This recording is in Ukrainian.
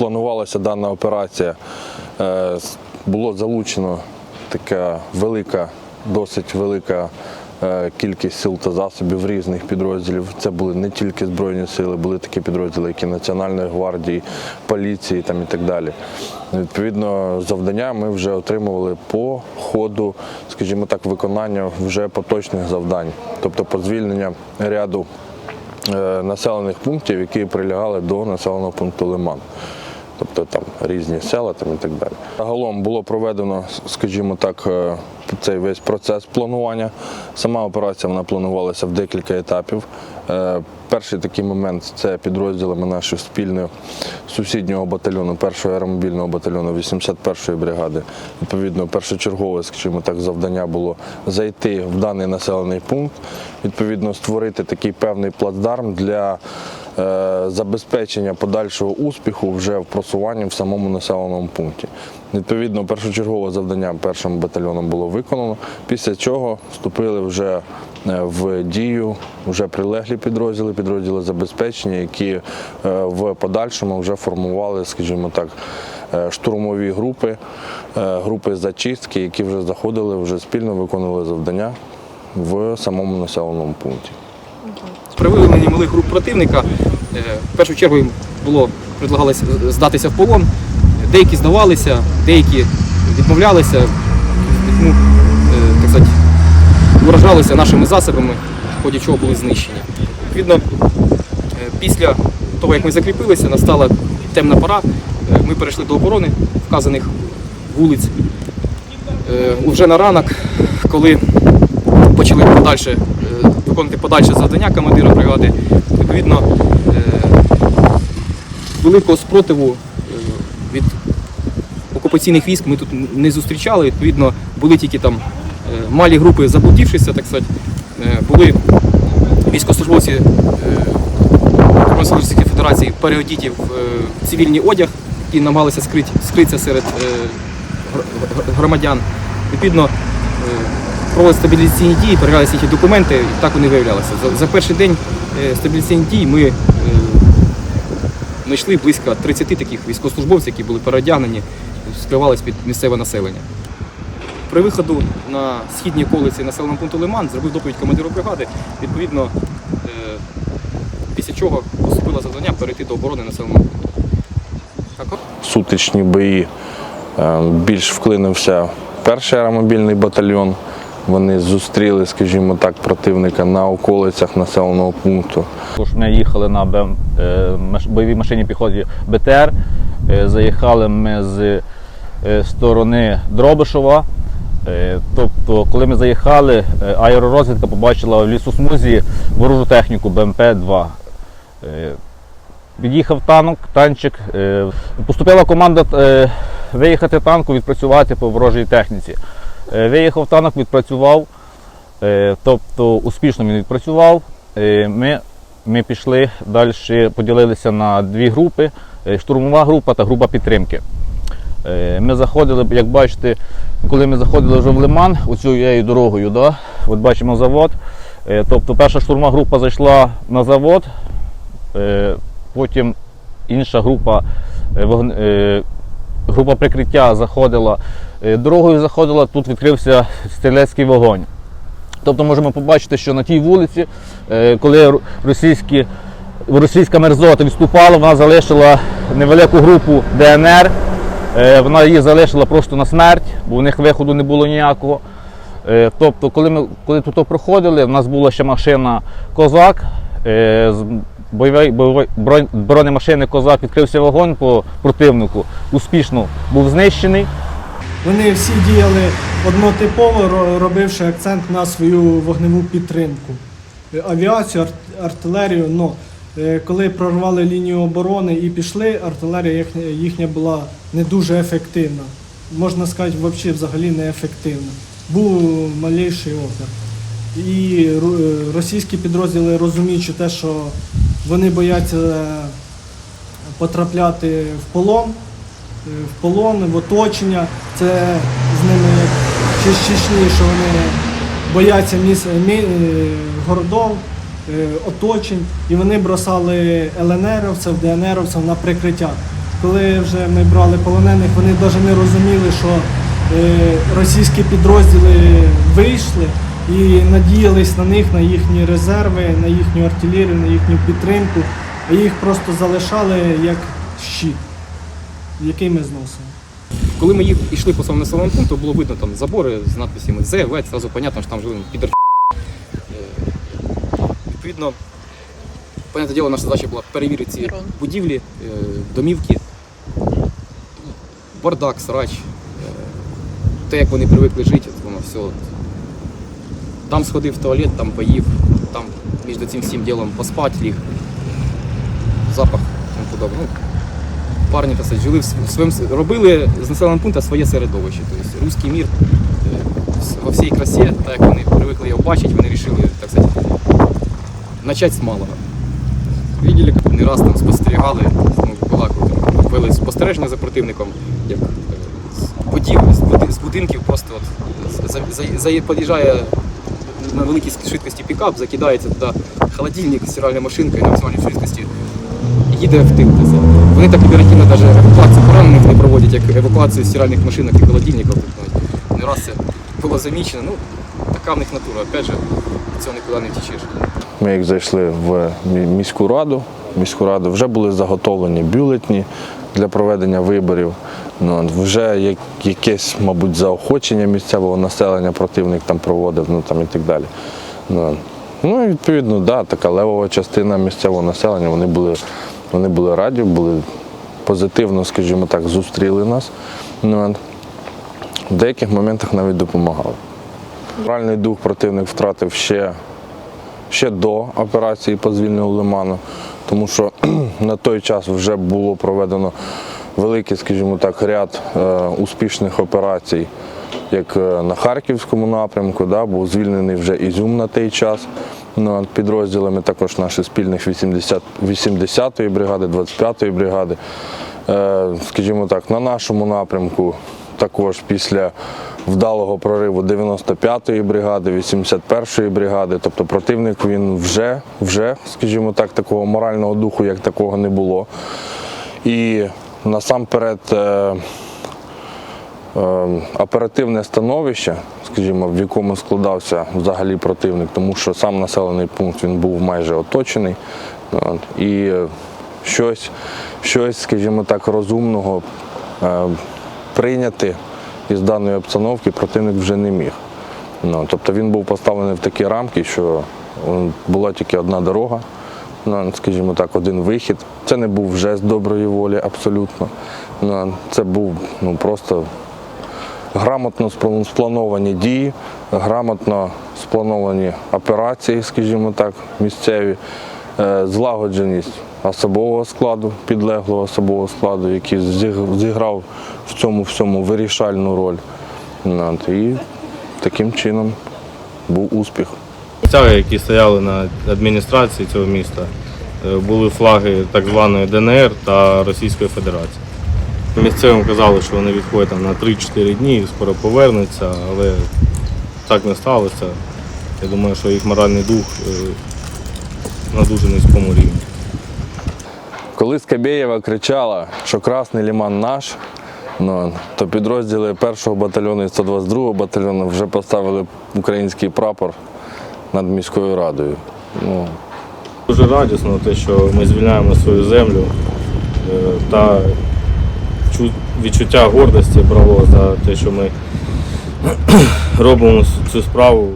планувалася дана операція, е, було залучено така велика, досить велика е, кількість сил та засобів різних підрозділів. Це були не тільки Збройні сили, були такі підрозділи, як і Національної гвардії, поліції там і так далі. Відповідно, завдання ми вже отримували по ходу, скажімо так, виконання вже поточних завдань, тобто по звільнення ряду е, населених пунктів, які прилягали до населеного пункту Лиман. Тобто там різні села там і так далі. Загалом було проведено, скажімо так, е, цей весь процес планування. Сама операція вона планувалася в декілька етапів. Е, Перший такий момент це підрозділами нашого спільного сусіднього батальйону, першого аеромобільного батальйону 81-ї бригади. Відповідно, першочергове, скажімо так, завдання було зайти в даний населений пункт, відповідно, створити такий певний плацдарм для забезпечення подальшого успіху вже в просуванні в самому населеному пункті. Відповідно, першочергове завдання першим батальйоном було виконано, після чого вступили вже е, в дію вже прилеглі підрозділи, підрозділи забезпечення, які е, в подальшому вже формували, скажімо так, е, штурмові групи, е, групи зачистки, які вже заходили, вже спільно виконували завдання в самому населеному пункті. При виявленні малих груп противника е, в першу чергу їм було предлагалося здатися в полон. Деякі здавалися, деякі відмовлялися, ну, е, так сказати, виражалися нашими засобами, в ході чого були знищені. Відповідно, е, після того, як ми закріпилися, настала темна пора. Ми перейшли до оборони вказаних вулиць. Уже на ранок, коли почали подальше, виконувати подальше завдання командира бригади, відповідно, е, великого спротиву е, від окупаційних військ ми тут не зустрічали. Відповідно, були тільки там е, малі групи заблудившися, так сказати, були військовослужбовці Російської Федерації переодіті в цивільний одяг і намагалися скрити, скритися серед гр- гр- громадян. Відповідно, проводили стабілізаційні дії, перевірялися їхні документи, і так вони виявлялися. За, за перший день е, стабілізаційних дій ми е, знайшли близько 30 таких військовослужбовців, які були переодягнені, скривались під місцеве населення. При виходу на східній околиці населеного пункту Лиман зробив доповідь командиру бригади. Відповідно, е, після чого поступило завдання перейти до оборони населеного пункту. Сутичні бої е, більш вклинився перший аеромобільний батальйон. Вони зустріли, скажімо так, противника на околицях населеного пункту. Тож ми їхали на е, бойовій машині піхоті БТР. Е, Заїхали ми з е, сторони Дробишова. Тобто, коли ми заїхали, аеророзвідка побачила в лісосмузі ворожу техніку БМП-2. Е, Під'їхав танк, танчик. Поступила команда виїхати танку, відпрацювати по ворожій техніці. Е, Виїхав танк, відпрацював, е, тобто успішно він відпрацював. Е, Ми, ми пішли далі, поділилися на дві групи: штурмова група та група підтримки. Ми заходили, як бачите, коли ми заходили вже в Лиман, оцією дорогою, да, от бачимо завод. Тобто перша штурмова група зайшла на завод, потім інша група, група прикриття заходила дорогою, заходила, тут відкрився стрілецький вогонь. Тобто можемо побачити, що на тій вулиці, е, коли російські, російська мерзота відступала, вона залишила невелику групу ДНР. Е, Вона її залишила просто на смерть, бо у них виходу не було ніякого. Е, Тобто, коли ми коли тут проходили, у нас була ще машина Козак. е, Бойовий, бойовий бронемашини Козак відкрився вогонь по противнику. Успішно був знищений. Вони всі діяли однотипово, робивши акцент на свою вогневу підтримку. Е, Авіацію, арт- артилерію. Ну, е, коли прорвали лінію оборони і пішли, артилерія їхня, була не дуже ефективна. Можна сказати, взагалі не ефективна. Був малейший опір. І е, російські підрозділи розуміючи те, що вони бояться потрапляти в полон, в полон, в оточення. Це з ними з що вони бояться міс, мі, е, городов, е, оточень, і вони бросали ЛНРовців, ДНРовців на прикриття. коли вже ми брали полонених, вони навіть не розуміли, що е, російські підрозділи вийшли і надіялись на них, на їхні резерви, на їхню артилерію, на їхню підтримку, а їх просто залишали як щит, який ми зносимо. Коли ми їх йшли по своєму населеному пункту, було видно там забори з надписями З, В, одразу понятно, що там жили підер. Е, Відповідно, понятне діло, наша задача була перевірити ці будівлі, е, домівки, бардак, срач, е, те, як вони привикли жити, воно все. Там сходив в туалет, там поїв, там між цим всім ділом поспати ліг, запах тому подобне. Парні так жили в своєму робили з населеного пункту своє середовище. Тобто руський мір е, во всій красі, так як вони привикли його бачити, вони вирішили, так сказати, почати з малого. Виділи, як не раз там спостерігали, ну, вели спостереження за противником, як е, з з будинків просто от, за, за, за, під'їжджає на великій швидкості пікап, закидається туди холодильник, стиральна машинка і на максимальній швидкості їде в тил. Вони так оперативно навіть евакуацію поранених не проводять, як евакуацію стиральних машинок і холодильників. Не раз це було замічено. Ну, така в них натура. Опять же, від цього нікуди не втічеш. Ми як зайшли в міську раду, міську раду вже були заготовлені бюлетні для проведення виборів. Ну, вже якесь, мабуть, заохочення місцевого населення противник там проводив, ну там і так далі. Ну, ну і відповідно, да, така левова частина місцевого населення, вони були, вони були раді, були позитивно, скажімо так, зустріли нас. Ну, в деяких моментах навіть допомагали. Моральний дух противник втратив ще ще до операції по звільненню Лиману, тому що на той час вже було проведено великий, скажімо так, ряд е, успішних операцій, як е, на Харківському напрямку, да, був звільнений вже Ізюм на той час над підрозділами, також наших спільних 80, 80-ї бригади, 25-ї бригади. Е, скажімо так, на нашому напрямку також після вдалого прориву 95-ї бригади, 81-ї бригади. Тобто противник він вже, вже, скажімо так, такого морального духу, як такого не було. І насамперед е, оперативне становище, скажімо, в якому складався взагалі противник, тому що сам населений пункт він був майже оточений. І щось, щось, скажімо так, розумного е, прийняти із даної обстановки противник вже не міг. Ну, тобто він був поставлений в такі рамки, що була тільки одна дорога, ну, скажімо так, один вихід. Це не був з доброї волі абсолютно. Ну, це був ну, просто грамотно сплановані дії, грамотно сплановані операції, скажімо так, місцеві, е, злагодженість особового складу, підлеглого особового складу, який зіграв в цьому всьому вирішальну роль. І таким чином був успіх. Стяги, які стояли на адміністрації цього міста, е, були флаги так званої ДНР та Російської Федерації. Місцевим казали, що вони відходять там на 3-4 дні і скоро повернуться, але так не сталося. Я думаю, що їх моральний дух е, на дуже низькому рівні. Коли Скабєєва кричала, що Красний Ліман наш, ну, то підрозділи 1-го батальйону і 122-го батальйону вже поставили український прапор над міською радою. Ну, Дуже радісно те, що ми звільняємо свою землю е, та відчуття гордості брало за те, що ми робимо цю справу.